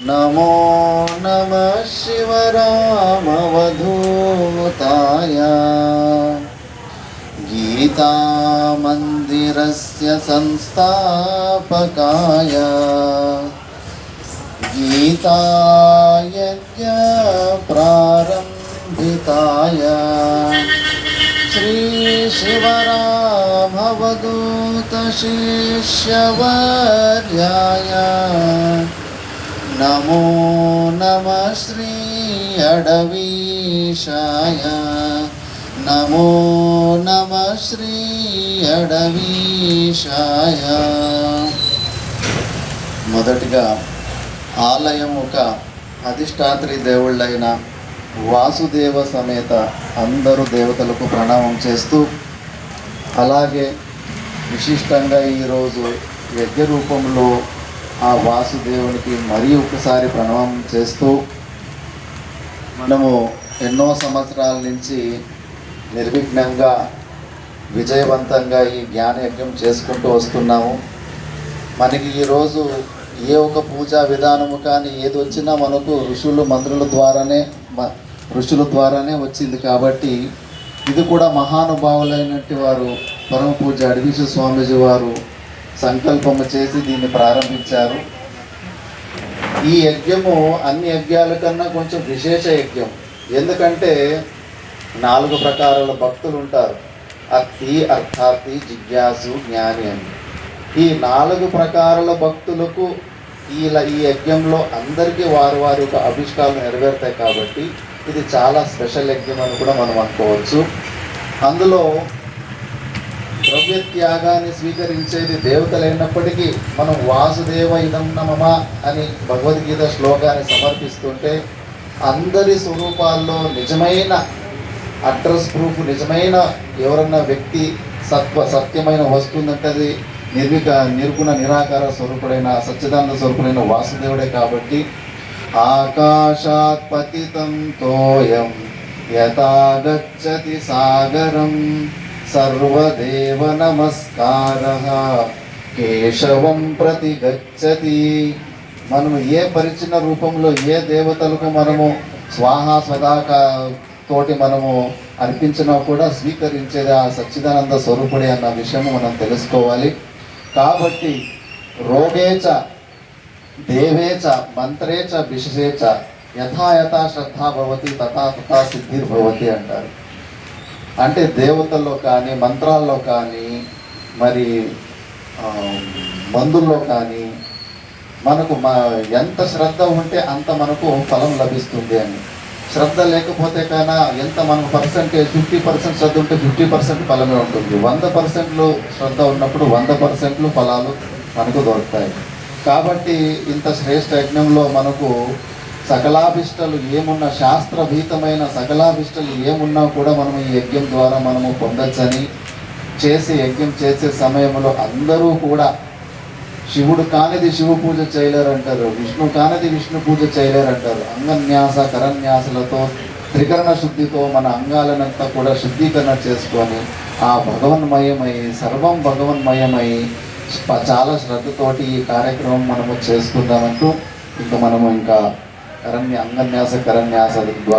नमो नमः शिवरामवधूताय गीतामन्दिरस्य संस्थापकाय। गीतायज्ञप्रारम्भिताय श्रीशिवरामवधूतशिष्यवर्याय నమో నమ శ్రీ అడవీషాయ నమో నమ శ్రీ అడవీషాయ మొదటిగా ఆలయం ఒక అధిష్టాత్రి దేవుళ్ళైన వాసుదేవ సమేత అందరూ దేవతలకు ప్రణామం చేస్తూ అలాగే విశిష్టంగా ఈరోజు యజ్ఞ రూపంలో ఆ వాసుదేవునికి మరీ ఒకసారి ప్రణామం చేస్తూ మనము ఎన్నో సంవత్సరాల నుంచి నిర్విఘ్నంగా విజయవంతంగా ఈ జ్ఞానయజ్ఞం చేసుకుంటూ వస్తున్నాము. మనకి ఈరోజు ఏ ఒక పూజా విధానము కానీ ఏది వచ్చినా మనకు ఋషులు మంత్రుల ద్వారానే మ- ఋషుల ద్వారానే వచ్చింది కాబట్టి ఇది కూడా మహానుభావులైనటువంటి వారు పరమ పూజ అడవిశ స్వామీజీ వారు సంకల్పము చేసి దీన్ని ప్రారంభించారు. ఈ యజ్ఞము అన్ని యజ్ఞాల కన్నా కొంచెం విశేష యజ్ఞం. ఎందుకంటే నాలుగు ప్రకారాల భక్తులు ఉంటారు. అర్థి అర్థార్థి జిజ్ఞాసు జ్ఞాని అని. ఈ నాలుగు ప్రకారాల భక్తులకు ఇలా ఈ యజ్ఞంలో అందరికీ వారి వారి యొక్క అభిష్టాలు నెరవేరుతాయి కాబట్టి ఇది చాలా స్పెషల్ యజ్ఞం అని కూడా మనం అనుకోవచ్చు. అందులో ద్రవ్య త్యాగాన్ని స్వీకరించేది దేవతలైనప్పటికీ మనం వాసుదేవ ఇదం నమమ అని భగవద్గీత శ్లోకాన్ని సమర్పిస్తుంటే అందరి స్వరూపాల్లో నిజమైన అడ్రస్ ప్రూఫ్ నిజమైన ఎవరన్నా వ్యక్తి సత్వ సత్యమైన వస్తుందంటే అది నిర్విక నిర్గుణ నిరాకార స్వరూపుడైన సచ్చిదానంద స్వరూపుడైన వాసుదేవుడే కాబట్టి ఆకాశాత్ పతితం తోయం యథాగచ్చతి సాగరం. సర్వదేవ నమస్కార కేశవం ప్రతి గచ్చతి మనము ఏ పరిచిన రూపంలో ఏ దేవతలకు మనము స్వాహ స్వదాక తోటి మనము అర్పించినా కూడా స్వీకరించేది ఆ సచ్చిదానంద స్వరూపుడే అన్న విషయము మనం తెలుసుకోవాలి. కాబట్టి రోగేచ దేవేచ మంత్రేచ విశేషేచ యథా యథా శ్రద్ధ భవతి తథా తథా సిద్ధిర్భవతి అంటారు. అంటే దేవతల్లో కానీ మంత్రాల్లో కానీ మరి మందుల్లో కానీ మనకు మా ఎంత శ్రద్ధ ఉంటే అంత మనకు ఫలం లభిస్తుంది అని. శ్రద్ధ లేకపోతే కన్నా ఎంత మనకు పర్సెంటేజ్ ఫిఫ్టీ పర్సెంట్ శ్రద్ధ ఉంటే ఫిఫ్టీ పర్సెంట్ ఫలమే ఉంటుంది. వంద పర్సెంట్లు శ్రద్ధ ఉన్నప్పుడు వంద పర్సెంట్లు ఫలాలు మనకు దొరుకుతాయి. కాబట్టి ఇంత శ్రేష్ఠ యజ్ఞంలో మనకు సకలాభిష్టలు ఏమున్నా శాస్త్రభీతమైన సకలాభిష్టలు ఏమున్నా కూడా మనం ఈ యజ్ఞం ద్వారా మనము పొందొచ్చని చేసే యజ్ఞం చేసే సమయంలో అందరూ కూడా శివుడు కానిది శివ పూజ చేయలేరంటారు విష్ణు కానిది విష్ణు పూజ చేయలేరంటారు. అంగన్యాస కరన్యాసలతో త్రికరణ శుద్ధితో మన అంగాలనంతా కూడా శుద్ధీకరణ చేసుకొని ఆ భగవన్మయమై సర్వం భగవన్మయమై చాలా శ్రద్ధతోటి ఈ కార్యక్రమం మనము చేసుకుందామంటూ ఇంకా మనము ఇంకా కరన్య అంగన్యాస కరన్యాస ద్వారా